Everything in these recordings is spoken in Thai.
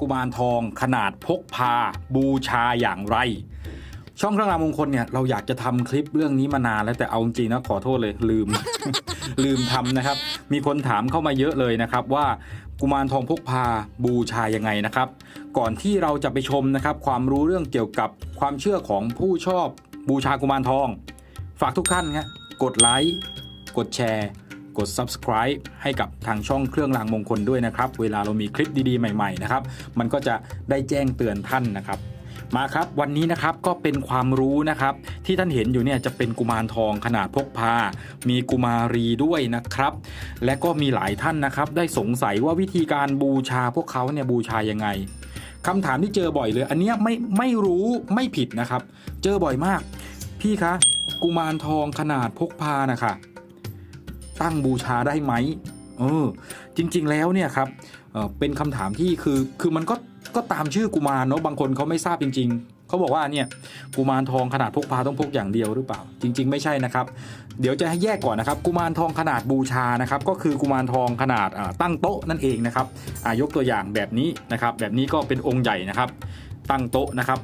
กุมารทองขนาดพกพา บูชาอย่างไร ช่องเครื่องรางมงคลเนี่ยเราอยากจะทำคลิปเรื่องนี้มานานแล้วแต่เอาจริงนะขอโทษเลยลืม ลืมทำนะครับ มีคนถามเข้ามาเยอะเลยนะครับว่ากุมารทองพกพาบูชายังไงนะครับ ก่อนที่เราจะไปชมนะครับ ความรู้เรื่องเกี่ยวกับความเชื่อของผู้ชอบบูชากุมารทอง ฝากทุกท่านครับกดไลค์กดแชร์ กด subscribe ให้กับทางช่องเครื่องรางมงคลด้วยนะครับ เวลาเรามีคลิปดีๆ ใหม่ๆนะครับ มันก็จะได้แจ้งเตือนท่านนะครับมาครับวันนี้นะครับก็เป็นความรู้นะครับ ที่ท่านเห็นอยู่เนี่ยจะเป็นกุมารทองขนาดพกพา มีกุมารีด้วยนะครับ และก็มีหลายท่านนะครับ ได้สงสัยว่าวิธีการบูชาพวกเขาเนี่ยบูชายังไงคำถามที่เจอบ่อยเลย อันเนี้ยไม่ไม่รู้ไม่ผิดนะครับ เจอบ่อยมาก พี่คะกุมารทองขนาดพกพานะคะ ตั้งบูชาได้ไหมเออจริงๆแล้วเนี่ยครับเออเป็นคำถามที่คือคือมันก็ก็ตามชื่อกุมารเนาะบางคนเขาไม่ทราบจริง ๆเขาบอกว่าเนี่ยกุมารทองขนาดพกพาต้องพกอย่างเดียวหรือเปล่า จริง ๆ ไม่ใช่นะครับ เดี๋ยวจะให้แยกก่อนนะครับ กุมารทองขนาดบูชานะครับ ก็คือกุมารทองขนาดอ่าตั้งโต๊ะนั่นเองนะครับอายกตัวอย่างแบบนี้นะครับ แบบนี้ก็เป็นองค์ใหญ่นะครับ ตั้งโต๊ะนะครับ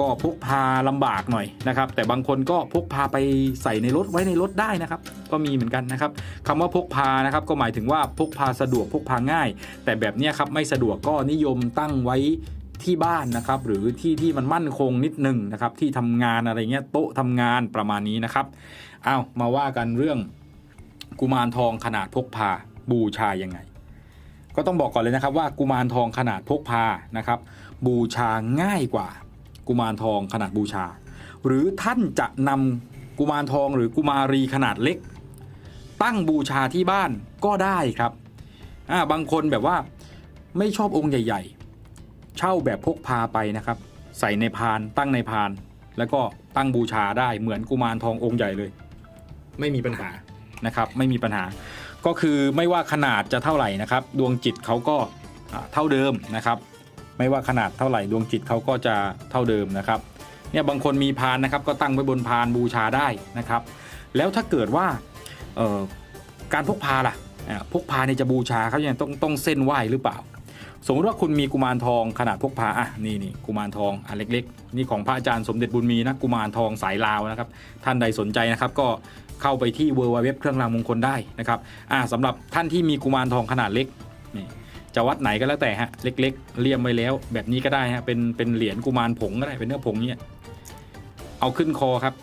ก็พกพาลำบากหน่อยนะครับ แต่บางคนก็พกพาไปใส่ในรถไว้ในรถได้นะครับ ก็มีเหมือนกันนะครับคำว่าพกพานะครับก็หมายถึงว่าพกพาสะดวกพกพาง่าย แต่แบบนี้ครับไม่สะดวกก็นิยมตั้งไว้ที่บ้านนะครับ หรือที่ที่มันมั่นคงนิดนึงนะครับ ที่ทำงานอะไรเงี้ยโต๊ะทำงานประมาณนี้นะครับเอามาว่ากันเรื่องกุมารทองขนาดพกพาบูชายังไง ก็ต้องบอกก่อนเลยนะครับว่ากุมารทองขนาดพกพานะครับ บูชาง่ายกว่า กุมารทองขนาดบูชา หรือท่านจะนำกุมารทองหรือกุมารีขนาดเล็ก ตั้งบูชาที่บ้านก็ได้ครับอ่าบางคนแบบว่าไม่ชอบองค์ใหญ่ ๆ เช่าแบบพกพาไปนะครับ ใส่ในพานตั้งในพาน แล้วก็ตั้งบูชาได้เหมือนกุมารทององค์ใหญ่เลย ไม่มีปัญหานะครับ ไม่มีปัญหา ก็คือไม่ว่าขนาดจะเท่าไหร่นะครับ ดวงจิตเขาก็อ่าเท่าเดิมนะครับ ไม่ว่าขนาดเท่าไหร่ดวงจิตเขาก็จะเท่าเดิมนะครับเนี่ยบางคนมีพานนะครับก็ตั้งไว้บนพานบูชาได้นะครับ แล้วถ้าเกิดว่าเอ่อการพกพาล่ะพกพาเนี่ยจะบูชาเขายังต้องต้องเส้นไหว้หรือเปล่า สมมติว่าคุณมีกุมารทองขนาดพกพาอะนี่นี่กุมารทองอันเล็ก ๆ นี่ของพระอาจารย์สมเด็จบุญมีนะกุมารทองสายลาวนะครับ ท่านใดสนใจนะครับก็เข้าไปที่ w w w เครื่องรางมงคลได้นะครับอ่าสำหรับท่านที่มีกุมารทองขนาดเล็กนี่ จะวัดไหนก็แล้วแต่ฮะเล็ก ๆ เลี่ยมไว้แล้ว แบบนี้ก็ได้ฮะเป็นเป็นเหรียญกุมารผงก็ได้เป็นเนื้อผงเนี่ยเอาขึ้นคอครับ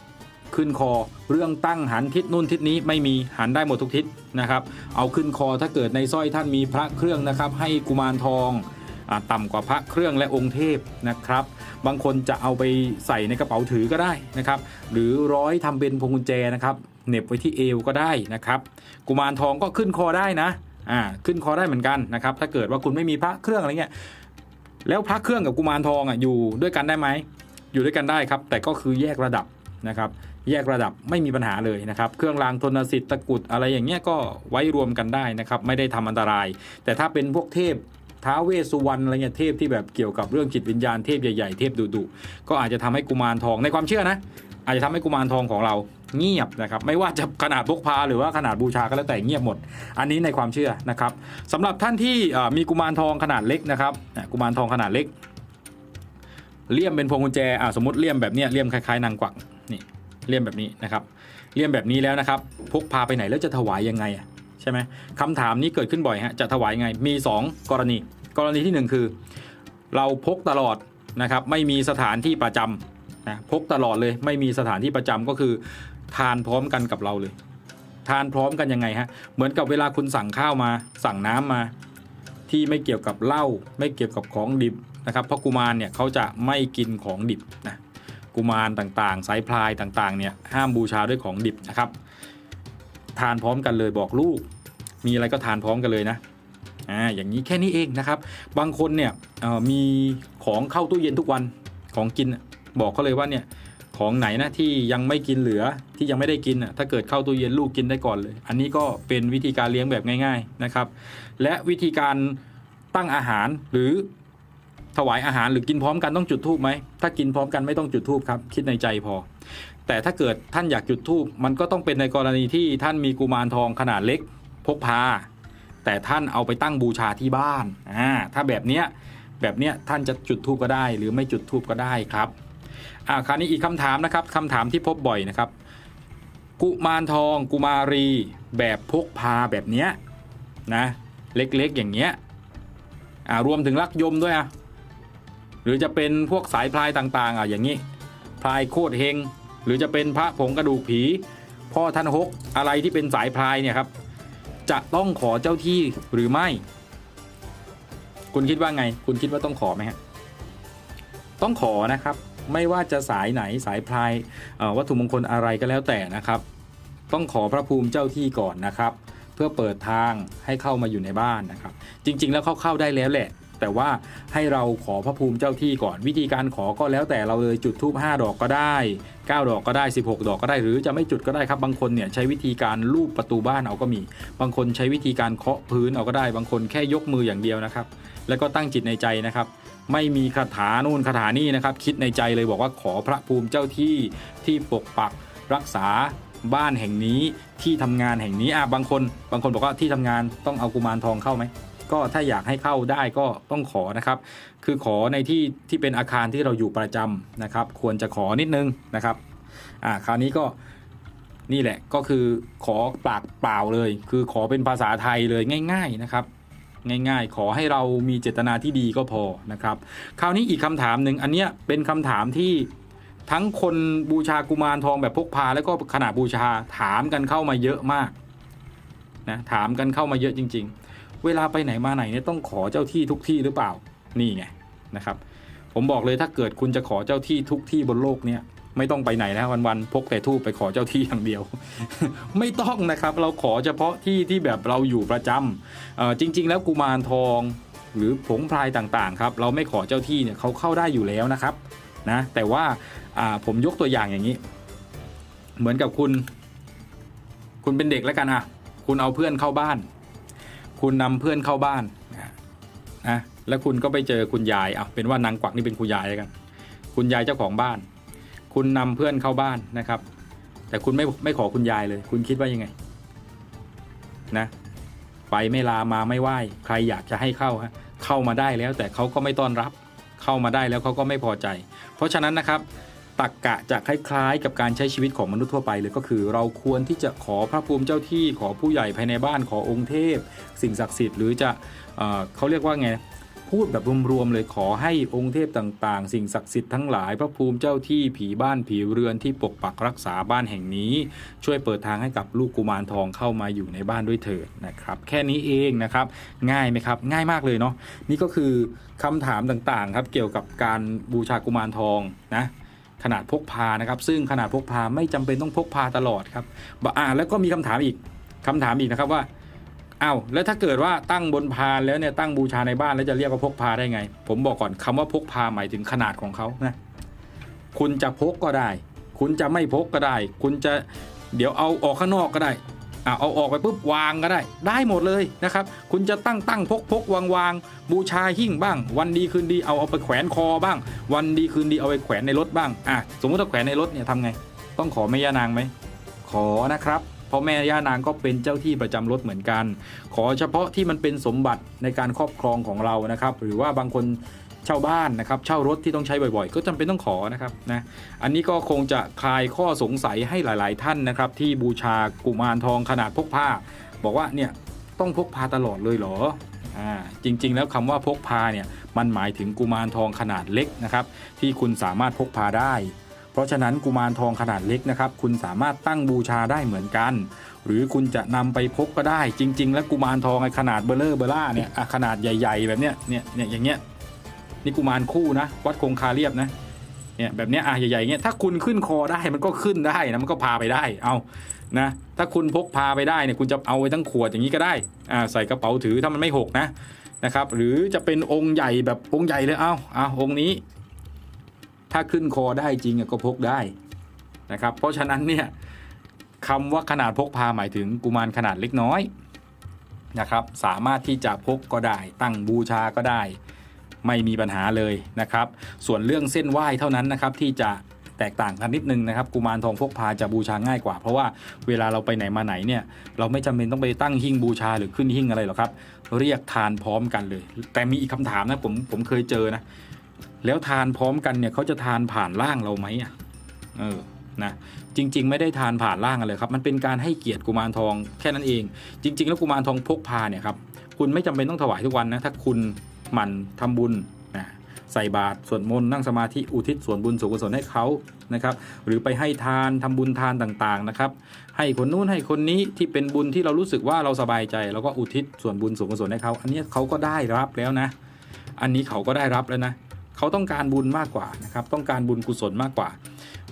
ขึ้นคอเรื่องตั้งหันทิศนู่นทิศนี้ไม่มีหันได้หมดทุกทิศนะครับเอาขึ้นคอถ้าเกิดในสร้อยท่านมีพระเครื่องนะครับ ให้กุมารทองอต่ำกว่าพระเครื่องและองค์เทพนะครับ บางคนจะเอาไปใส่ในกระเป๋าถือก็ได้นะครับ หรือร้อยทำเป็นพวงกุญแจนะครับเหน็บไว้ที่เอวก็ได้นะครับ กุมารทองก็ขึ้นคอได้นะ อ่าขึ้นคอได้เหมือนกันนะครับถ้าเกิดว่าคุณไม่มีพระเครื่องอะไรเงี้ยแล้วพระเครื่องกับกุมารทองอะอยู่ด้วยกันได้ไหมอยู่ด้วยกันได้ครับ แต่ก็คือแยกระดับนะครับ แยกระดับไม่มีปัญหาเลยนะครับ เครื่องรางทนสิทธิ์ตะกุดอะไรอย่างเงี้ยก็ไว้รวมกันได้นะครับ ไม่ได้ทำอันตราย แต่ถ้าเป็นพวกเทพท้าเวสุวรรณอะไรเงี้ยเทพที่แบบเกี่ยวกับเรื่องจิตวิญญาณเทพใหญ่ๆ เทพดุๆก็อาจจะทำให้กุมารทองในความเชื่อนะ อาจจะทำให้กุมารทองของเราเงียบนะครับไม่ว่าจะขนาดพกพาหรือว่าขนาดบูชาก็แล้วแต่เงียบหมด อันนี้ในความเชื่อนะครับสำหรับท่านที่มีกุมารทองขนาดเล็กนะครับกุมารทองขนาดเล็กเลี่ยมเป็นพวงกุญแจอะสมมติเลี่ยมแบบเนี้ยเลี่ยมคล้ายๆนางกวักนี่เลี่ยมแบบนี้นะครับเลี่ยมแบบนี้แล้วนะครับพกพาไปไหนแล้วจะถวายยังไงใช่ไหมคำถามนี้เกิดขึ้นบ่อยฮะจะถวายยังไงมี 2 กรณี กรณีที่หนึ่งคือ เราพกตลอดนะครับไม่มีสถานที่ประจำ นะพกตลอดเลยไม่มีสถานที่ประจำก็คือ ทานพร้อมกันกับเราเลย ทานพร้อมกันยังไงฮะเหมือนกับเวลาคุณสั่งข้าวมา สั่งน้ำมา ที่ไม่เกี่ยวกับเหล้าไม่เกี่ยวกับของดิบนะครับเพราะกุมารเนี่ยเขาจะไม่กินของดิบนะกุมารต่างๆ สายพลายต่างๆเนี่ยห้ามบูชาด้วยของดิบนะครับ ทานพร้อมกันเลยบอกลูก มีอะไรก็ทานพร้อมกันเลยนะอ่าอย่างนี้แค่นี้เองนะครับ บางคนเนี่ยมีของเข้าตู้เย็นทุกวันของกิน บอกเขาเลยว่าเนี่ยของไหนนะที่ยังไม่กินเหลือที่ยังไม่ได้กินน่ะถ้าเกิดเข้าตู้เย็นลูกกินได้ก่อนเลย อันนี้ก็เป็นวิธีการเลี้ยงแบบง่าย ๆนะครับ และวิธีการตั้งอาหารหรือถวายอาหารหรือกินพร้อมกันต้องจุดธูปไหมถ้ากินพร้อมกันไม่ต้องจุดธูปครับ คิดในใจพอ แต่ถ้าเกิดท่านอยากจุดธูปมันก็ต้องเป็นในกรณีที่ท่านมีกุมารทองขนาดเล็กพกพา แต่ท่านเอาไปตั้งบูชาที่บ้านอ่าถ้าแบบเนี้ยแบบเนี้ยท่านจะจุดทูบก็ได้ หรือไม่จุดทูบก็ได้ครับ อ่าคราวนี้อีกคำถามนะครับคำถามที่พบบ่อยนะครับ กุมารทองกุมารี แบบพกพาแบบเนี้ยนะเล็กๆอย่างเงี้ยอ่ารวมถึงลักยมด้วยอะหรือจะเป็นพวกสายพลายต่างๆอะอย่างนี้พลายโคตรเฮง หรือจะเป็นพระผงกระดูกผี พ่อท่านฮกอะไรที่เป็นสายพลายเนี่ยครับ จะต้องขอเจ้าที่หรือไม่ คุณคิดว่าไง คุณคิดว่าต้องขอไหมฮะต้องขอนะครับ ไม่ว่าจะสายไหนสายพลายวัตถุมงคลอะไรก็แล้วแต่นะครับ ต้องขอพระภูมิเจ้าที่ก่อนนะครับ เพื่อเปิดทางให้เข้ามาอยู่ในบ้านนะครับ จริง ๆ แล้วเข้าเข้าได้แล้วแหละ แต่ว่าให้เราขอพระภูมิเจ้าที่ก่อน วิธีการขอก็แล้วแต่เราเลยจุดธูป5ดอกก็ได้ 9 ดอกก็ได้ 16 ดอกก็ได้ หรือจะไม่จุดก็ได้ครับ บางคนเนี่ยใช้วิธีการลูบประตูบ้านเอาก็มี บางคนใช้วิธีการเคาะพื้นเอาก็ได้ บางคนแค่ยกมืออย่างเดียวนะครับ แล้วก็ตั้งจิตในใจนะครับ ไม่มีคาถานู่นคาถานี่นะครับ คิดในใจเลยบอกว่าขอพระภูมิเจ้าที่ที่ปกปักรักษาบ้านแห่งนี้ที่ทำงานแห่งนี้อะบางคนบางคนบอกว่าที่ทำงานต้องเอากุมารทองเข้าไหมก็ถ้าอยากให้เข้าได้ก็ต้องขอนะครับ คือขอในที่ที่เป็นอาคารที่เราอยู่ประจำนะครับ ควรจะขอนิดนึงนะครับอ่าคราวนี้ก็นี่แหละก็คือขอปากเปล่าเลย คือขอเป็นภาษาไทยเลยง่าย ๆนะครับ ง่ายๆ ขอให้เรามีเจตนาที่ดีก็พอนะครับ คราวนี้อีกคำถามหนึ่งอันเนี้ยเป็นคำถามที่ทั้งคนบูชากุมารทองแบบพกพา แล้วก็ขณะบูชาถามกันเข้ามาเยอะมากนะถามกันเข้ามาเยอะจริง ๆ เวลาไปไหนมาไหนเนี่ยต้องขอเจ้าที่ทุกที่หรือเปล่านี่ไงนะครับ ผมบอกเลยถ้าเกิดคุณจะขอเจ้าที่ทุกที่บนโลกเนี่ย ไม่ต้องไปไหนนะวันๆพกแต่ทูบไปขอเจ้าที่อย่างเดียว ไม่ต้องนะครับเราขอเฉพาะที่ที่แบบเราอยู่ประจำจริง ๆ แล้วกุมารทอง หรือผงพลายต่างๆครับเราไม่ขอเจ้าที่เนี่ยเขาเข้าได้อยู่แล้วนะครับนะแต่ว่าผมยกตัวอย่างอย่างนี้ เหมือนกับคุณ คุณเป็นเด็กแล้วกันอะคุณเอาเพื่อนเข้าบ้าน คุณนำเพื่อนเข้าบ้านนะแล้วคุณก็ไปเจอคุณยายอะเป็นว่านางกวักนี่เป็นคุณยายแล้วกัน คุณยายเจ้าของบ้าน คุณนำเพื่อนเข้าบ้านนะครับ แต่คุณไม่ไม่ขอคุณยายเลย คุณคิดว่ายังไง นะ ไปไม่ลามาไม่ไหว้ใครอยากจะให้เข้าฮะเข้ามาได้แล้ว แต่เขาก็ไม่ต้อนรับ เข้ามาได้แล้วเขาก็ไม่พอใจ เพราะฉะนั้นนะครับตักกะจะคล้ายๆ กับการใช้ชีวิตของมนุษย์ทั่วไปเลยก็คือ เราควรที่จะขอพระภูมิเจ้าที่ขอผู้ใหญ่ภายในบ้านขอองค์เทพ สิ่งศักดิ์สิทธิ์หรือจะเอเขาเรียกว่าไง พูดแบบรวมๆเลยขอให้องค์เทพต่างๆ สิ่งศักดิ์สิทธิ์ทั้งหลายพระภูมิเจ้าที่ผีบ้านผีเรือนที่ปกปักรักษาบ้านแห่งนี้ ช่วยเปิดทางให้กับลูกกุมารทองเข้ามาอยู่ในบ้านด้วยเถิดนะครับ แค่นี้เองนะครับ ง่ายไหมครับ ง่ายมากเลยเนาะนี่ก็คือคำถามต่างๆครับเกี่ยวกับการบูชากุมารทองนะขนาดพกพานะครับ ซึ่งขนาดพกพาไม่จำเป็นต้องพกพาตลอดครับอ่าแล้วก็มีคำถามอีกคำถามอีกนะครับว่า อ้าวแล้วถ้าเกิดว่าตั้งบนพานแล้วเนี่ยตั้งบูชาในบ้านแล้วจะเรียกว่าพกพาได้ไง ผมบอกก่อนคำว่าพกพาหมายถึงขนาดของเขานะคุณจะพกก็ได้ คุณจะไม่พกก็ได้ คุณจะเดี๋ยวเอาออกข้างนอกก็ได้อ่าเอาออกไปปุ๊บวางก็ได้ ได้หมดเลยนะครับ คุณจะตั้งตั้งพกพกวางวางบูชาหิ้งบ้าง วันดีคืนดีเอาเอาไปแขวนคอบ้าง วันดีคืนดีเอาไปแขวนในรถบ้างอะสมมติถ้าแขวนในรถเนี่ยทำไง ต้องขอแม่ย่านางไหมขอนะครับ เพราะแม่ย่านางก็เป็นเจ้าที่ประจำรถเหมือนกัน ขอเฉพาะที่มันเป็นสมบัติในการครอบครองของเรานะครับ หรือว่าบางคนเช่าบ้านนะครับเช่ารถที่ต้องใช้บ่อยๆ ก็จำเป็นต้องขอนะครับนะอันนี้ก็คงจะคลายข้อสงสัยให้หลายๆ ท่านนะครับ ที่บูชากุมารทองขนาดพกพาบอกว่าเนี่ยต้องพกพาตลอดเลยเหรออ่าจริงๆ แล้วคำว่าพกพาเนี่ยมันหมายถึงกุมารทองขนาดเล็กนะครับ ที่คุณสามารถพกพาได้ เพราะฉะนั้นกุมารทองขนาดเล็กนะครับ คุณสามารถตั้งบูชาได้เหมือนกัน หรือคุณจะนำไปพกก็ได้ จริง ๆ แล้วกุมารทองไอ้ขนาดเบลเลอร์เบล่าเนี่ยขนาดใหญ่ ๆ แบบเนี้ยเนี่ยเนี่ยอย่างเงี้ยนี่กุมารคู่นะ วัดคงคาเรียบนะเนี่ยแบบเนี้ยอะใหญ่ๆเงี้ยถ้าคุณขึ้นคอได้มันก็ขึ้นได้นะมันก็พาไปได้เอานะถ้าคุณพกพาไปได้เนี่ยคุณจะเอาไว้ทั้งขวดอย่างนี้ก็ได้อ่าใส่กระเป๋าถือถ้ามันไม่หกนะนะครับหรือจะเป็นองค์ใหญ่แบบองค์ใหญ่เลยเอาเอาองค์นี้ ถ้าขึ้นคอได้จริงก็พกได้นะครับเพราะฉะนั้นเนี่ยคำว่าขนาดพกพาหมายถึงกุมารขนาดเล็กน้อยนะครับสามารถที่จะพกก็ได้ ตั้งบูชาก็ได้ ไม่มีปัญหาเลยนะครับ ส่วนเรื่องเส้นไหว้เท่านั้นนะครับที่จะแตกต่างกันนิดนึงนะครับกุมารทองพกพาจะบูชาง่ายกว่า เพราะว่าเวลาเราไปไหนมาไหนเนี่ยเราไม่จำเป็นต้องไปตั้งหิ้งบูชาหรือขึ้นหิ้งอะไรหรอกครับ เรียกทานพร้อมกันเลย แต่มีอีกคำถามนะผมผมเคยเจอนะ แล้วทานพร้อมกันเนี่ยเขาจะทานผ่านร่างเราไหมอะเออนะจริง ๆ ไม่ได้ทานผ่านร่างอะไรครับ มันเป็นการให้เกียรติกุมารทองแค่นั้นเอง จริง ๆ แล้วกุมารทองพกพาเนี่ยครับคุณไม่จำเป็นต้องถวายทุกวันนะถ้าคุณหมั่นทำบุญนะใส่บาตรสวดมนต์นั่งสมาธิอุทิศส่วนบุญส่วนกุศลให้เขานะครับ หรือไปให้ทานทำบุญทานต่างๆนะครับ ให้คนนู้นให้คนนี้ที่เป็นบุญที่เรารู้สึกว่าเราสบายใจ แล้วก็อุทิศส่วนบุญส่วนกุศลให้เขาอันนี้เขาก็ได้รับแล้วนะ อันนี้เขาก็ได้รับแล้วนะ เขาต้องการบุญมากกว่านะครับต้องการบุญกุศลมากกว่า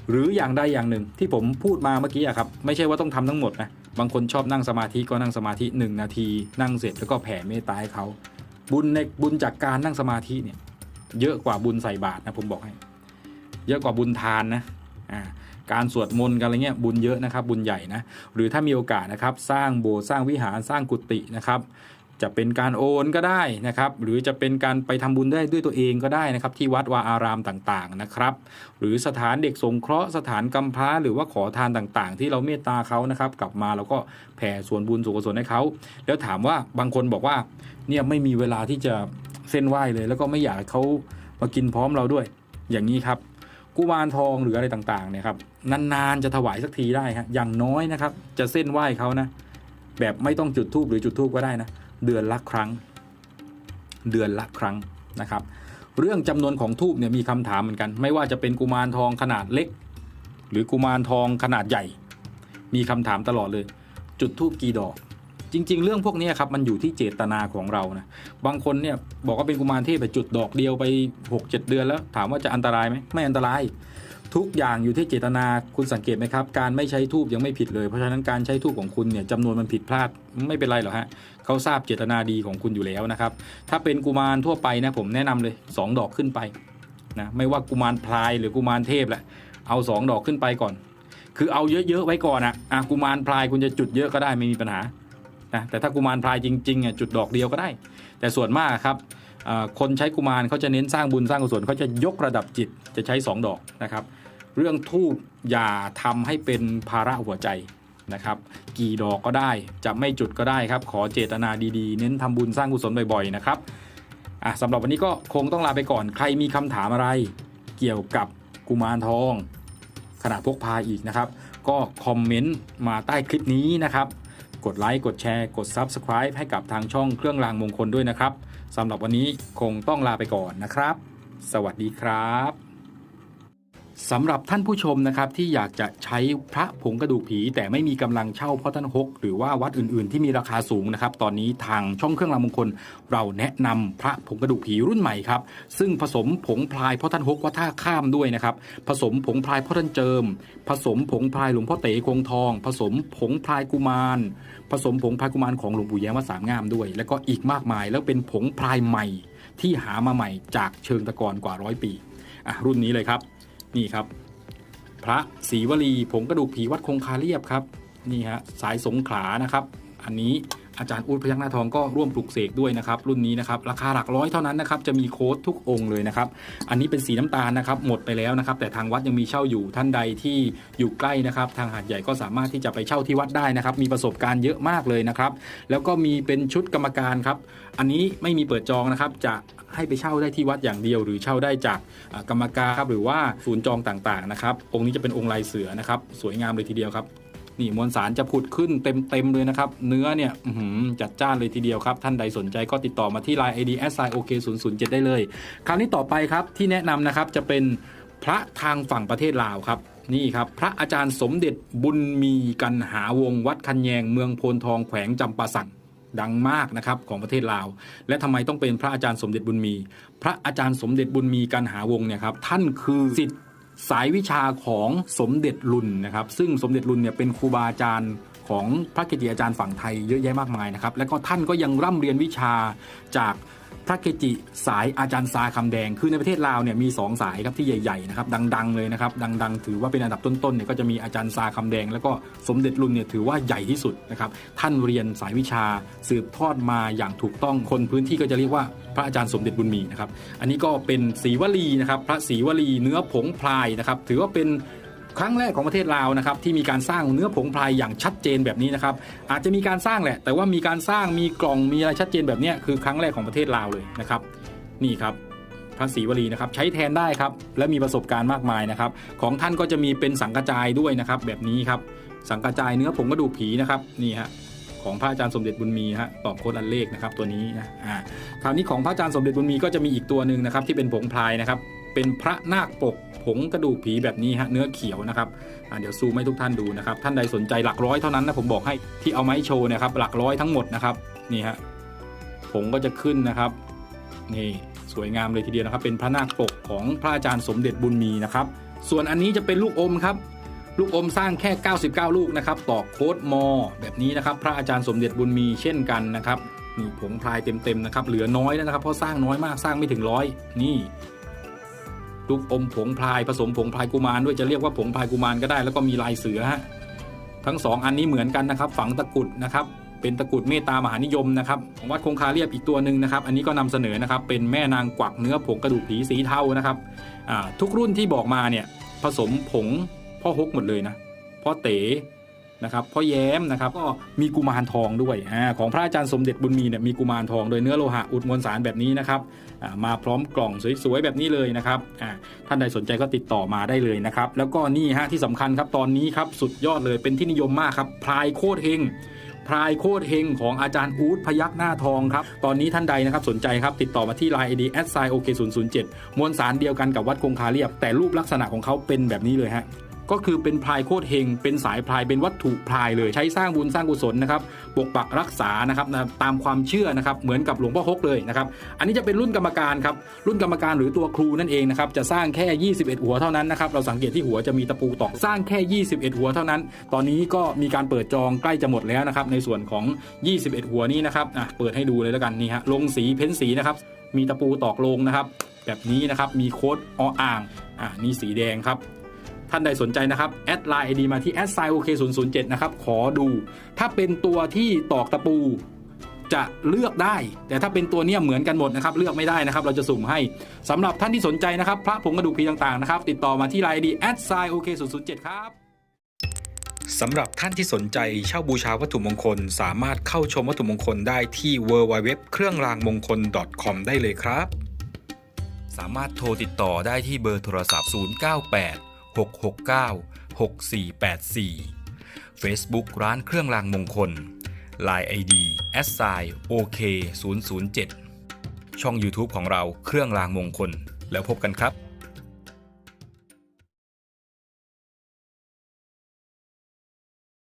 หรืออย่างใดอย่างหนึ่งที่ผมพูดมาเมื่อกี้อะครับไม่ใช่ว่าต้องทำทั้งหมดนะบางคนชอบนั่งสมาธิก็นั่งสมาธิ 1 นาที นั่งเสร็จแล้วก็แผ่เมตตาให้เขาบุญในบุญจากการนั่งสมาธิเนี่ยเยอะกว่าบุญใส่บาตรนะผมบอกให้ เยอะกว่าบุญทานนะอ่าการสวดมนต์กันอะไรเงี้ยบุญเยอะนะครับบุญใหญ่นะหรือถ้ามีโอกาสนะครับสร้างโบสถ์สร้างวิหารสร้างกุฏินะครับ จะเป็นการโอนก็ได้นะครับ หรือจะเป็นการไปทำบุญได้ด้วยตัวเองก็ได้นะครับ ที่วัดวาอารามต่างๆนะครับ หรือสถานเด็กสงเคราะห์สถานกำพร้าหรือว่าขอทานต่างๆ ที่เราเมตตาเขานะครับ กลับมาเราก็แผ่ส่วนบุญส่วนกุศลให้เขาแล้วถามว่าบางคนบอกว่าเนี่ยไม่มีเวลาที่จะเส้นไหว้เลย แล้วก็ไม่อยากเขามากินพร้อมเราด้วย อย่างนี้ครับกุมารทองหรืออะไรต่างๆเนี่ยครับนานๆจะถวายสักทีได้ครับอย่างน้อยนะครับ จะเส้นไหว้เขานะแบบไม่ต้องจุดธูปหรือจุดธูปก็ได้นะ เดือนละครั้ง เดือนละครั้งนะครับ เรื่องจำนวนของทูบเนี่ยมีคำถามเหมือนกัน ไม่ว่าจะเป็นกุมารทองขนาดเล็ก หรือกุมารทองขนาดใหญ่ มีคำถามตลอดเลย จุดทูบกี่ดอก จริง ๆ เรื่องพวกนี้ครับมันอยู่ที่เจตนาของเรานะบางคนเนี่ยบอกว่าเป็นกุมารเทพแต่จุดดอกเดียวไป 6-7 เดือนแล้ว ถามว่าจะอันตรายไหมไม่อันตราย ทุกอย่างอยู่ที่เจตนาคุณสังเกตไหมครับ การไม่ใช้ทูบยังไม่ผิดเลย เพราะฉะนั้นการใช้ทูบของคุณเนี่ยจำนวนมันผิดพลาดไม่เป็นไรหรอกฮะเขาทราบเจตนาดีของคุณอยู่แล้วนะครับ ถ้าเป็นกุมารทั่วไปนะผมแนะนำเลย 2 ดอกขึ้นไปนะไม่ว่ากุมารพลายหรือกุมารเทพแหละเอา 2 ดอกขึ้นไปก่อน คือเอาเยอะๆไว้ก่อนอะอะกุมารพลายคุณจะจุดเยอะก็ได้ไม่มีปัญหานะแต่ถ้ากุมารพลายจริงๆอะจุดดอกเดียวก็ได้ แต่ส่วนมากครับคนใช้กุมารเขาจะเน้นสร้างบุญสร้างกุศลเขาจะยกระดับจิตจะใช้ 2 ดอกนะครับ เรื่องทูบอย่าทำให้เป็นภาระหัวใจนะครับ กี่ดอกก็ได้จะไม่จุดก็ได้ครับ ขอเจตนาดีๆ เน้นทำบุญสร้างกุศลบ่อยๆนะครับอะสำหรับวันนี้ก็คงต้องลาไปก่อนใครมีคำถามอะไร เกี่ยวกับกุมารทอง ขนาดพกพาอีกนะครับ ก็คอมเมนต์มาใต้คลิปนี้นะครับ กดไลค์กดแชร์กด Subscribe ให้กับทางช่องเครื่องรางมงคลด้วยนะครับสำหรับวันนี้คงต้องลาไปก่อนนะครับ สวัสดีครับ สำหรับท่านผู้ชมนะครับที่อยากจะใช้พระผงกระดูกผี แต่ไม่มีกำลังเช่าพ่อท่านฮกหรือว่าวัดอื่นๆ ที่มีราคาสูงนะครับ ตอนนี้ทางช่องเครื่องรางมงคล เราแนะนำพระผงกระดูกผีรุ่นใหม่ครับ ซึ่งผสมผงพลายพ่อท่านฮกวัดท่าข้ามด้วยนะครับ ผสมผงพลายพ่อท่านเจิม ผสมผงพลายหลวงพ่อเต๋คงทอง ผสมผงพลายกุมาร ผสมผงพลายกุมารของหลวงปู่แย้มวัดสามงามด้วย แล้วก็อีกมากมาย แล้วเป็นผงพลายใหม่ที่หามาใหม่จากเชิงตะกอนกว่าร้อยปีอะรุ่นนี้เลยครับ นี่ครับ พระศรีวลีผงกระดูกผีวัดคงคาเรียบครับนี่ฮะสายสงขลานะครับ อันนี้ อาจารย์อุดพยักหน้าทองก็ร่วมปลุกเสกด้วยนะครับรุ่นนี้นะครับราคาหลักร้อยเท่านั้นนะครับจะมีโค้ดทุกองค์เลยนะครับอันนี้เป็นสีน้ำตาลนะครับหมดไปแล้วนะครับแต่ทางวัดยังมีเช่าอยู่ท่านใดที่อยู่ใกล้นะครับทางหาดใหญ่ก็สามารถที่จะไปเช่าที่วัดได้นะครับมีประสบการณ์เยอะมากเลยนะครับแล้วก็มีเป็นชุดกรรมการครับอันนี้ไม่มีเปิดจองนะครับจะให้ไปเช่าได้ที่วัดอย่างเดียว หรือเช่าได้จากกรรมการครับหรือว่าศูนย์จองต่างๆนะครับองค์นี้จะเป็นองค์ลายเสือนะครับสวยงามเลยทีเดียวครับ นี่มวลสารจะผุดขึ้นเต็มๆเลยนะครับ เนื้อเนี่ยจัดจ้านเลยทีเดียวครับ ท่านใดสนใจก็ติดต่อมาที่ Line ID s i o k 0 0 7ได้เลย คราวนี้ต่อไปครับที่แนะนำนะครับจะเป็นพระทางฝั่งประเทศลาวครับนี่ครับพระอาจารย์สมเด็จบุญมีกันหาวงวัดคันแยง เมืองโพนทองแขวงจำปาสักดังมากนะครับของประเทศลาว และทำไมต้องเป็นพระอาจารย์สมเด็จบุญมี พระอาจารย์สมเด็จบุญมีกันหาวงเนี่ยครับท่านคือสิทธิ สายวิชาของสมเด็จลุนนะครับ ซึ่งสมเด็จลุนเนี่ยเป็นครูบาอาจารย์ของพระเกจิอาจารย์ฝั่งไทยเยอะแยะมากมายนะครับ แล้วก็ท่านก็ยังร่ำเรียนวิชาจาก พระเกจิสายอาจารย์ซาคำแดง คือในประเทศลาวเนี่ยมี 2 สายครับที่ใหญ่ๆนะครับดังๆเลยนะครับดังๆ ถือว่าเป็นอันดับต้นๆเนี่ยก็จะมีอาจารย์ซาคำแดง แล้วก็สมเด็จรุ่นเนี่ยถือว่าใหญ่ที่สุดนะครับท่านเรียนสายวิชาสืบทอดมาอย่างถูกต้องคนพื้นที่ก็จะเรียกว่าพระอาจารย์สมเด็จบุญมีนะครับอันนี้ก็เป็นศรีวลีนะครับพระศรีวลีเนื้อผงพลายนะครับถือว่าเป็น ครั้งแรกของประเทศลาวนะครับที่มีการสร้างเนื้อผงพลายอย่างชัดเจนแบบนี้นะครับอาจจะมีการสร้างแหละ แต่ว่ามีการสร้างมีกล่องมีอะไรชัดเจนแบบเนี้ยคือครั้งแรกของประเทศลาวเลยนะครับนี่ครับพระศรีวลีนะครับใช้แทนได้ครับและมีประสบการณ์มากมายนะครับของท่านก็จะมีเป็นสังกระจายด้วยนะครับแบบนี้ครับสังกระจายเนื้อผงกระดูกผีนะครับนี่ฮะของพระอาจารย์สมเด็จบุญมีฮะตอบโค้ดอันเลขนะครับตัวนี้นะอ่าคราวนี้ของพระอาจารย์สมเด็จบุญมีก็จะมีอีกตัวหนึ่งนะครับที่เป็นผงพลายนะครับ เป็นพระนาคปกผงกระดูกผีแบบนี้ฮะเนื้อเขียวนะครับเดี๋ยวซูมให้ทุกท่านดูนะครับ ท่านใดสนใจหลักร้อยเท่านั้นนะผมบอกให้ที่เอาไม้โชว์นะครับ หลักร้อยทั้งหมดนะครับนี่ฮะผงก็จะขึ้นนะครับนี่สวยงามเลยทีเดียวนะครับ เป็นพระนาคปกของพระอาจารย์สมเด็จบุญมีนะครับ ส่วนอันนี้จะเป็นลูกอมครับลูกอมสร้างแค่ 99 ลูกนะครับต่อโค้ดมอ แบบนี้นะครับ พระอาจารย์สมเด็จบุญมีเช่นกันนะครับนี่ผงพลายเต็มๆนะครับ เหลือน้อยแล้วนะครับ เพราะสร้างน้อยมากสร้างไม่ถึงร้อยนี่ ลูกอมผงพลายผสมผงพลายกุมารด้วยจะเรียกว่าผงพลายกุมารก็ได้ แล้วก็มีลายเสือฮะทั้งสองอันนี้เหมือนกันนะครับ ฝังตะกุดนะครับ เป็นตะกุดเมตตามหานิยมนะครับของวัดคงคาเรียบอีกตัวหนึ่งนะครับ อันนี้ก็นำเสนอนะครับ เป็นแม่นางกวักเนื้อผงกระดูกผีสีเทานะครับทุกรุ่นที่บอกมาเนี่ยผสมผงพ่อฮกหมดเลยนะพ่อเต๋ นะครับพ่อแย้มนะครับก็มีกุมารทองด้วยอของพระอาจารย์สมเด็จบุญมีเนี่ยมีกุมารทองโดยเนื้อโลหะอุดมวลสารแบบนี้นะครับมาพร้อมกล่องสวยๆแบบนี้เลยนะครับท่านใดสนใจก็ติดต่อมาได้เลยนะครับ แล้วก็นี่ฮะที่สำคัญครับตอนนี้ครับสุดยอดเลยเป็นที่นิยมมากครับพลายโคตรเฮงพลายโคตรเฮงของอาจารย์อู๊ดพยักหน้าทองครับ ตอนนี้ท่านใดนะครับสนใจครับ ติดต่อมาที่ Line ID s i o k 0 0 7มวลสารเดียวกันกับวัดคงคาเรียบ แต่รูปลักษณะของเขาเป็นแบบนี้เลยฮะ ก็คือเป็นพลายโคตรเฮงเป็นสายพลายเป็นวัตถุพลายเลยใช้สร้างบุญสร้างกุศลนะครับปกปักรักษานะครับนะตามความเชื่อนะครับเหมือนกับหลวงพ่อฮกเลยนะครับอันนี้จะเป็นรุ่นกรรมการครับรุ่นกรรมการหรือตัวครูนั่นเองนะครับจะสร้างแค่ 21 หัวเท่านั้นนะครับเราสังเกตที่หัวจะมีตะปูตอกสร้างแค่ 21 หัวเท่านั้น ตอนนี้ก็มีการเปิดจองใกล้จะหมดแล้วนะครับในส่วนของ 21 หัวนี้นะครับอะเปิดให้ดูเลยแล้วกันนี่ฮะลงสีเพ้นสีนะครับมีตะปูตอกลงนะครับแบบนี้นะครับมีโค้ดออ่างอ่านี่สีแดงครับ ท่านใดสนใจนะครับแอดไลน์ไอดีมาที่แอดไซโอเค007นะครับขอดู ถ้าเป็นตัวที่ตอกตะปูจะเลือกได้ แต่ถ้าเป็นตัวเนี้ยเหมือนกันหมดนะครับ เลือกไม่ได้นะครับ เราจะสุ่มให้สำหรับท่านที่สนใจนะครับ พระผงกระดูกผีต่างๆนะครับ ติดต่อมาที่ไลน์ไอดีแอดไซโอเค007ครับสำหรับท่านที่สนใจเช่าบูชาวัตถุมงคล สามารถเข้าชมวัตถุมงคลได้ที่ www เครื่องรางมงคล .com ได้เลยครับ สามารถโทรติดต่อได้ที่เบอร์โทรศัพท์ 098 669 6484 Facebook ร้านเครื่องรางมงคล Line ID s i OK 007ช่อง YouTube ของเราเครื่องรางมงคล แล้วพบกันครับ